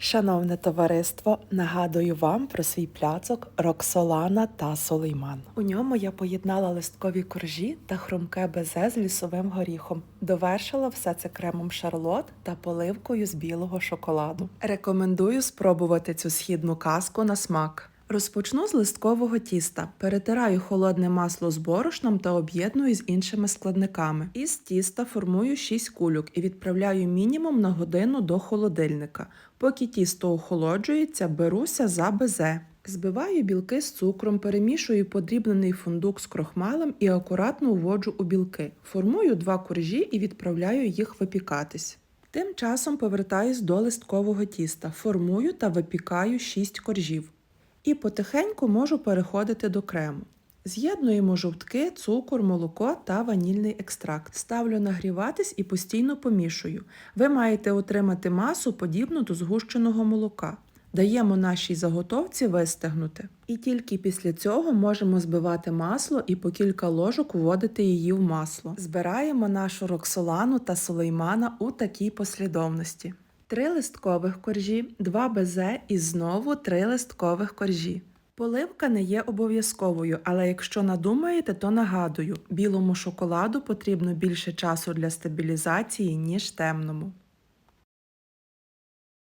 Шановне товариство, нагадую вам про свій пляцок Роксолана та Сулейман. У ньому я поєднала листкові коржі та хрумке безе з лісовим горіхом. Довершила все це кремом шарлот та поливкою з білого шоколаду. Рекомендую спробувати цю східну казку на смак. Розпочну з листкового тіста. Перетираю холодне масло з борошном та об'єдную з іншими складниками. Із тіста формую 6 кульок і відправляю мінімум на годину до холодильника. Поки тісто охолоджується, беруся за безе. Збиваю білки з цукром, перемішую подрібнений фундук з крохмалем і акуратно вводжу у білки. Формую два коржі і відправляю їх випікатись. Тим часом повертаюсь до листкового тіста, формую та випікаю 6 коржів. І потихеньку можу переходити до крему. З'єднуємо жовтки, цукор, молоко та ванільний екстракт. Ставлю нагріватись і постійно помішую. Ви маєте отримати масу подібну до згущеного молока. Даємо нашій заготовці вистигнути. І тільки після цього можемо збивати масло і по кілька ложок вводити її в масло. Збираємо нашу роксолану та сулеймана у такій послідовності. Три листкових коржі, два безе і знову три листкових коржі. Поливка не є обов'язковою, але якщо надумаєте, то нагадую, білому шоколаду потрібно більше часу для стабілізації, ніж темному.